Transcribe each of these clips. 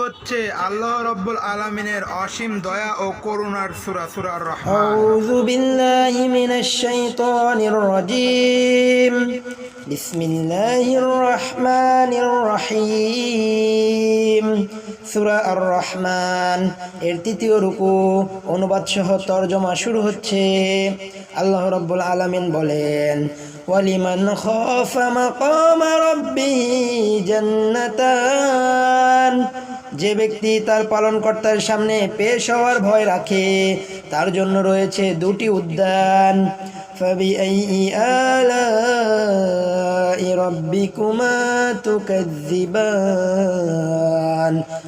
হচ্ছে আল্লাহ রব্বুল আলামিনের অসীম দয়া ও করুণার সুরা, সূরা রহমান। আউযু বিল্লাহি মিনাশ শাইতানির রাজীম। বিসমিল্লাহির রহমানির রহিম। সূরা আর রহমান এর তৃতীয় رب অনুবাদ সহ তর্জমা শুরু হচ্ছে। ربه جنتان আলামিন বলেন যে ব্যক্তি তার পালনকর্তার সামনে পেশ হওয়ার ভয় রাখে, তার জন্য রয়েছে দুটি উদ্যান।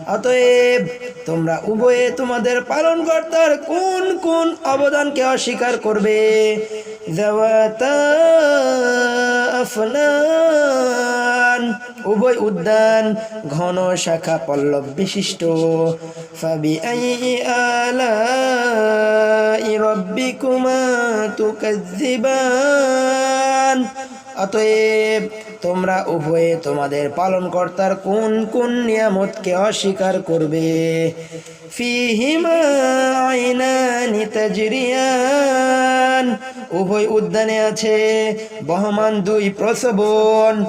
অতএব তোমরা উভয়ে তোমাদের পালনকর্তার কোন কোন অবদানকে অস্বীকার করবে? জওয়াতা আফনান। উভয় উদ্যান, ঘন শাখা পল্লব বিশিষ্ট। ফাবি আলা রব্বিকুমা তুকাজ্জিবান। অতএব তোমরা উভয়ে তোমাদের পালনকর্তার কোন কোন নিয়ামতকে অস্বীকার করবে? ফিহিমা আইনানি তাজরিয়ান। উভয় উদ্যানে আছে বহমান দুই প্রসবন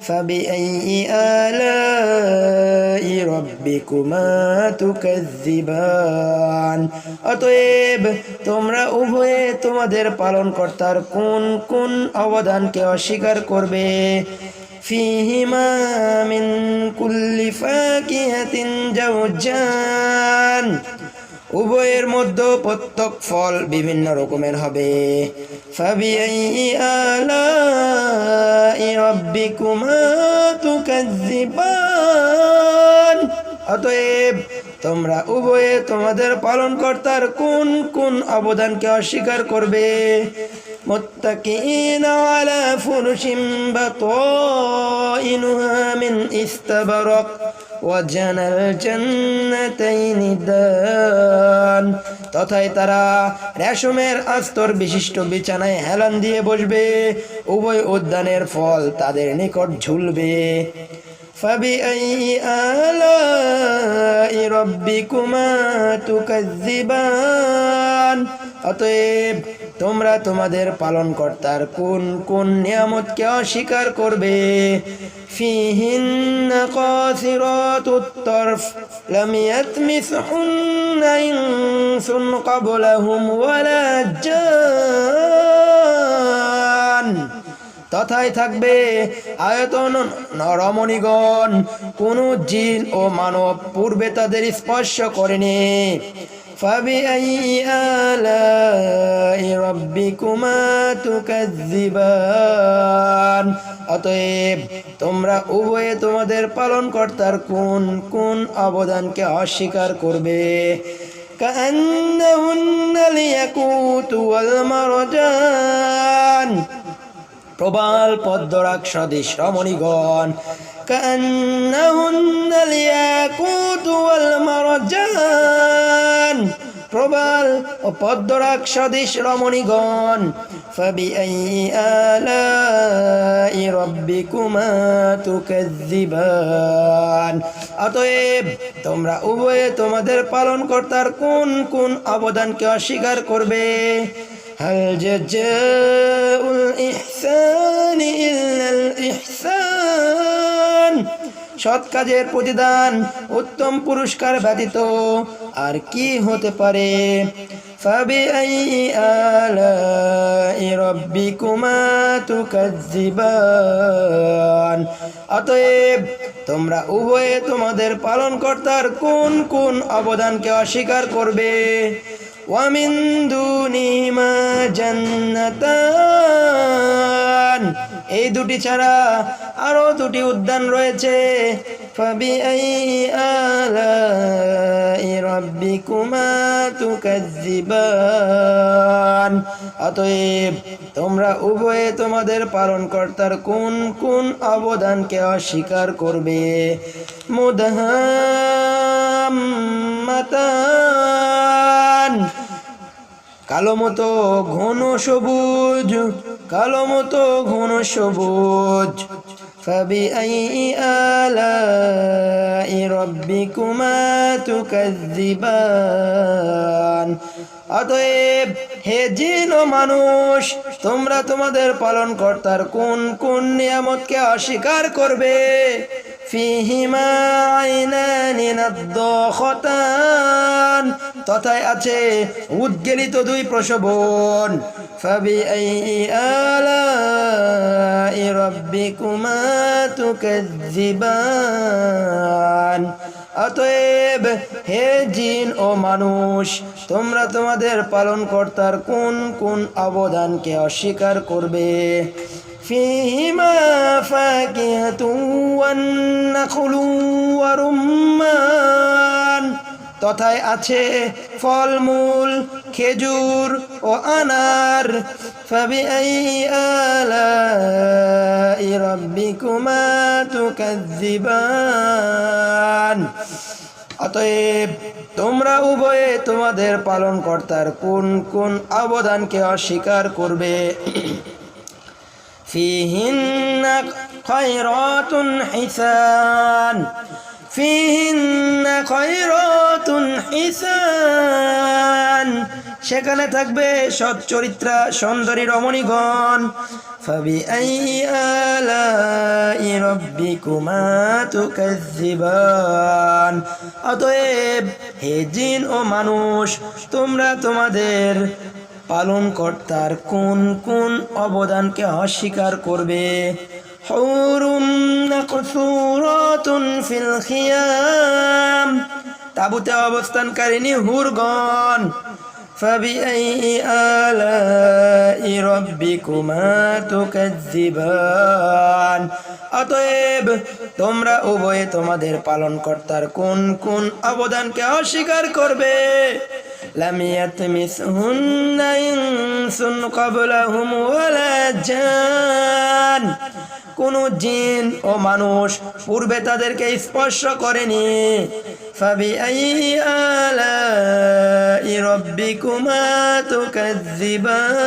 فبأي آلاء ربكما تكذبان অতএব তোমরা উভয়ে তোমাদের পালনকর্তার কোন কোন অবদানকে অস্বীকার করবে فيهما من كل فاكهة زوجان উভয়ের মধ্যে প্রত্যেক ফল বিভিন্ন রকমের হবে। অতএব তোমরা উভয়ে তোমাদের পালনকর্তার কোন কোন অবদানকে অস্বীকার করবে? متكئين على فرش بطائنها من استبرق وجنى الجنتين دان তথায় তারা রেশমের আস্তর বিশিষ্ট বিছানায় হেলান দিয়ে বসবে উভয় উদ্যানের ফল তাদের নিকট ঝুলবে فبأي آلاء ربكما تكذبان অতএব তোমরা তোমাদের পালনকর্তার কোন কোন নিয়ামতকে অস্বীকার করবে فيهن قاصرات الطرف لم يتمسحن إنس قبلهم ولا جان তথায় থাকবে আয়তন রমণীগণ কোন জিন ও মানব পূর্বে তাদের স্পর্শ করেনি فبأي آلاء ربكما تكذبان অতএব তোমরা উভয়ে তোমাদের পালনকর্তার কোন কোন অবদানকে অস্বীকার করবে كأنهن الياقوت والمرجان প্রবাল পদ্মরাক্ষাদেশ রমণীগণ প্রবাল ও পদ্মরাক্ষাদেশ রমণীগণ ফবি রব্বি কুমা অতএব তোমরা উভয়ে তোমাদের পালনকর্তার কোন কোন অবদানকে অস্বীকার করবে? هل جزاء الإحسان إلا الإحسان সৎ কাজের প্রতিদান উত্তম পুরস্কার ব্যতীত আর কি হতে পারে فبأي آلاء ربكما تكذبان অতএব তোমরা উভয়ে তোমাদের পালনকর্তার কোন কোন অবদানকে অস্বীকার করবে ومن دونهما جنتان এই দুটি ছাড়া আরো দুটি উদ্যান রয়েছে فبأي آلاء ربكما تكذبان অতএব তোমরা উভয়ে তোমাদের পালনকর্তার কোন কোন অবদানকে অস্বীকার করবে মুদহাম্মাতান কালো মতো ঘন সবুজ কালো মতো ঘন সবুজ فبأي آلاء ربكما تكذبان অতএব হে জিন ও মানুষ তোমরা তোমাদের পালন কর্তার কোন কোন নিয়ামতকে অস্বীকার করবে ফিহিমা আইনানি নাদ্দাখাতান তথায় আছে উদ্গেলিত দুই প্রসবন ফাবিআই আলাই রাব্বিকুমা অতএব হে জিন ও মানুষ, তোমরা তোমাদের পালনকর্তার কোন কোন অবদানকে অস্বীকার করবে? فيهما فاكهة والنخل ورمان তথায় আছে ফলমূল খেজুর ও আনার فبأي آلاء ربكما تكذبان অতএব তোমরা উভয়ে তোমাদের পালনকর্তার কোন কোন অবদানকে অস্বীকার করবে فيهن خيرات حسان فيهن خيرات حسان সেখানে থাকবে সৎ চরিত্রা সুন্দরী রমণীগণ فبأي آلاء ربكما تكذبان অতএব হে জিন ও মানুষ তোমরা তোমাদের পালন কর্তার কোন কোন অবদানকে অস্বীকার করবে হৌরুম মাকসুরাতুন ফিল খিয়াম তাবুতে অবস্থানকারিনী হুরগণ فبأي آلاء ربكما تكذبان অতএব তোমরা উভয়ে তোমাদের পালনকর্তার কোন কোন অবদানকে অস্বীকার করবে لم يتمسهن إنس قبلهم ولا جان কোন জিন ও মানুষ পূর্বে তাদেরকে স্পর্শ করেনি فبأي آلاء ربكما تكذبان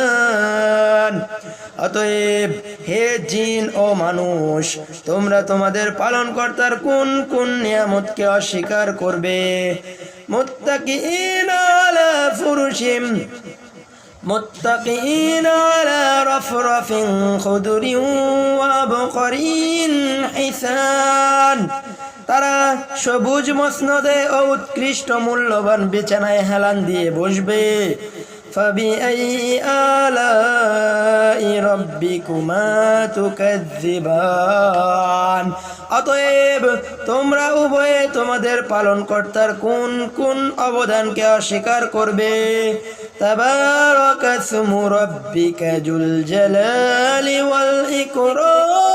অতএব হে জিন ও মানুষ তোমরা তোমাদের পালনকর্তার কোন কোন নিয়ামতকে অস্বীকার করবে মুত্তাকিইন আলা ফুরুশিম متقين على رفرف خضر وابقرين حسان তারা সবুজ মসনদে ও উৎকৃষ্ট মূল্যবান বিছানায় হেলান দিয়ে বসবে فبأي آلاء ربكما تكذبان অতএব তোমরা উভয়ে তোমাদের পালনকর্তার কোন কোন অবদানকে অস্বীকার করবে تبارك اسم ربك ذو الجلال والإكرام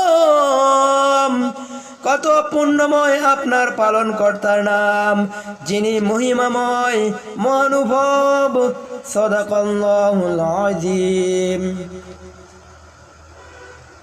কত পুণ্যময় আপনার পালন কর্তার নাম যিনি মহিমাময় মহানুভব সদাকল্লাহুল আজিম